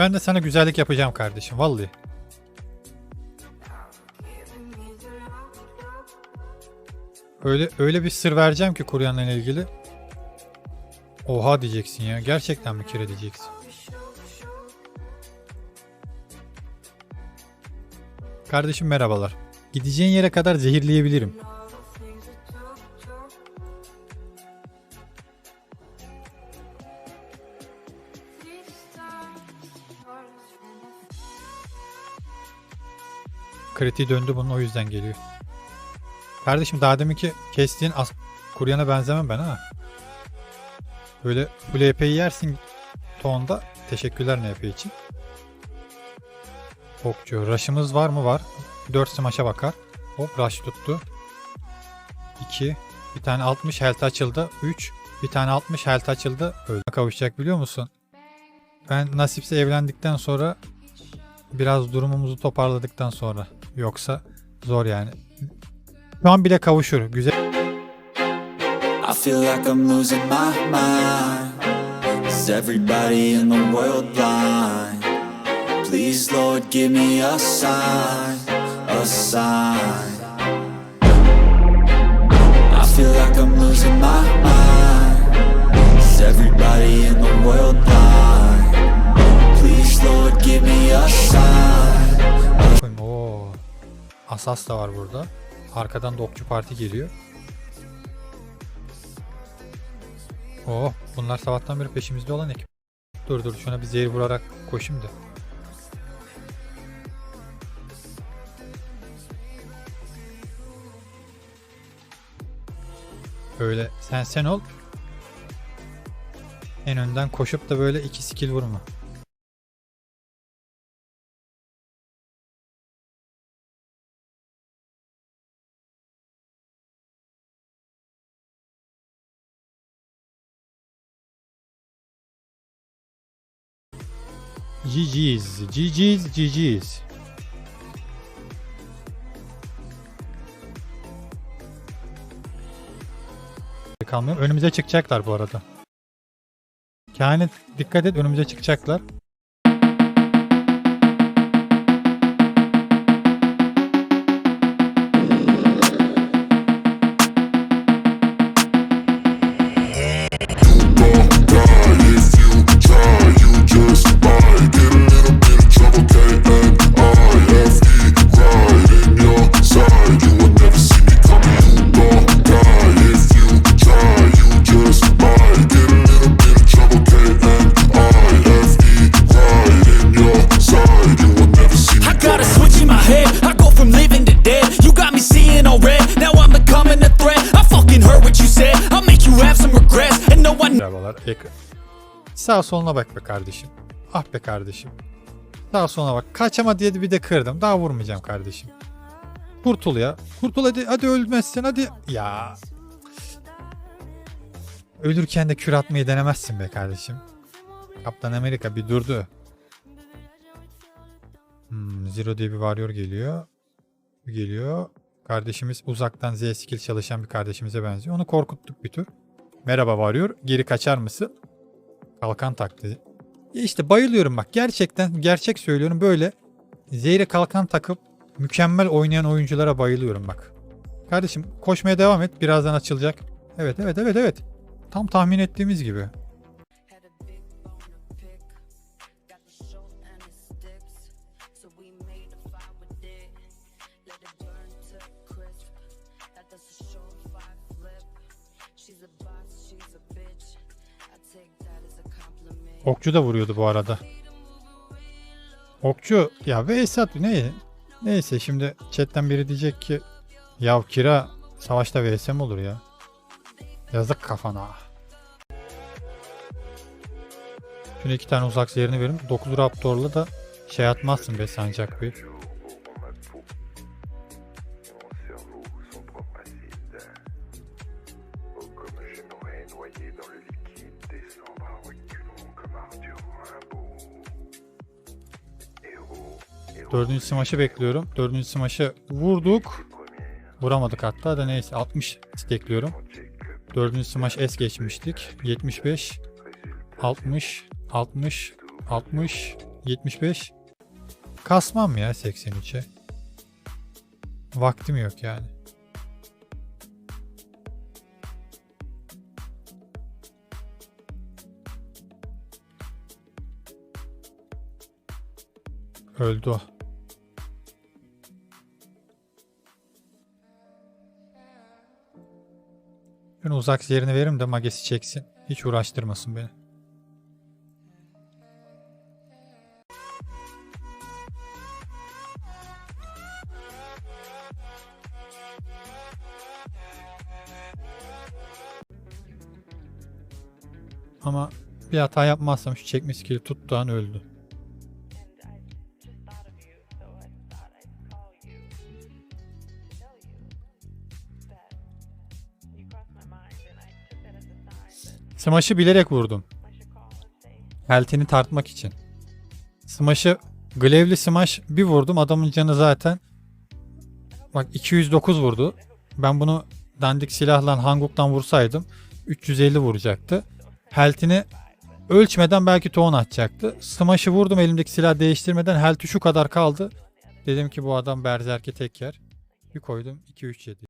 Ben de sana güzellik yapacağım kardeşim vallahi. Öyle öyle bir sır vereceğim ki kuryanla ilgili. Oha diyeceksin ya. Gerçekten mi kire diyeceksin? Kardeşim merhabalar. Gideceğin yere kadar zehirleyebilirim. Kritiği döndü bunun o yüzden geliyor. Kardeşim daha deminki kestiğin as kuryana benzemem ben ha. Böyle FLP'yi yersin tonda. Teşekkürler NP için. Okçu. Rush'ımız var mı? Var. 4 smaş'a bakar. Hop rush tuttu. 2. Bir tane 60 health açıldı. 3. Bir tane 60 health açıldı. Öyle kavuşacak biliyor musun? Ben nasipse evlendikten sonra biraz durumumuzu toparladıktan sonra. Yoksa zor yani. Şu an bile kavuşur. Güzel. I feel like I'm losing my mind. Is everybody in the world blind? Please, Lord, give me a sign, a sign. I feel like I'm losing my mind. Is everybody in the world blind? Please, Lord, give me a sign. Asas da var burada. Arkadan da okçu parti geliyor. Oh, bunlar sabahtan beri peşimizde olan ekip. Dur dur şuna bir zehir vurarak koşayım da. Öyle sen sen ol. En önden koşup da böyle iki skill vurma. GG's, GG's, GG's. Kalmıyor. Önümüze çıkacaklar bu arada. Kehanet dikkat et önümüze çıkacaklar. Merhabalar. Ek Sağ soluna bak be kardeşim. Ah be kardeşim. Sağ soluna bak. Kaçama diye bir de kırdım. Daha vurmayacağım kardeşim. Kurtul ya. Kurtul hadi. Hadi ölmezsin hadi. Ya. Ölürken de kür atmayı denemezsin be kardeşim. Kaptan Amerika bir durdu. Hmm, Zero diye bir varıyor geliyor. Geliyor. Kardeşimiz uzaktan Z skill çalışan bir kardeşimize benziyor. Onu korkuttuk bir tur. Merhaba varıyor. Geri kaçar mısın? Kalkan taktı. Ya işte bayılıyorum bak. Gerçekten gerçek söylüyorum böyle. Zehre kalkan takıp mükemmel oynayan oyunculara bayılıyorum bak. Kardeşim koşmaya devam et. Birazdan açılacak. Evet evet evet evet. Tam tahmin ettiğimiz gibi. Okçu da vuruyordu bu arada. Okçu ya ve Esat ne? Neyse şimdi chatten biri diyecek ki ya kira savaşta vs mi olur ya? Yazık kafana. Şuna iki tane uzak zehirini verin. 9 Raptor'la da şey atmazsın be sancak bir. Dördüncü smaçı bekliyorum. Dördüncü smaçı vurduk. Vuramadık hatta da neyse 60 stekliyorum. check up, Dördüncü smaç es geçmiştik. 75, résultat, 60, 60, 60, 75. Kasmam ya 83'e. Vaktim yok yani. Öldü o. Ben uzak yerini veririm de magesi çeksin. Hiç uğraştırmasın beni. Ama bir hata yapmazsam şu çekme skill'i tuttuğu an öldü. Smash'ı bilerek vurdum. Health'ini tartmak için. Smash'ı Glaive'li Smash bir vurdum. Adamın canı zaten bak 209 vurdu. Ben bunu dandik silahla Hanguk'tan vursaydım 350 vuracaktı. Health'ini ölçmeden belki toğun atacaktı. Smash'ı vurdum elimdeki silah değiştirmeden health'i şu kadar kaldı. Dedim ki bu adam berzerke tek yer. Bir koydum 2-3 yedi.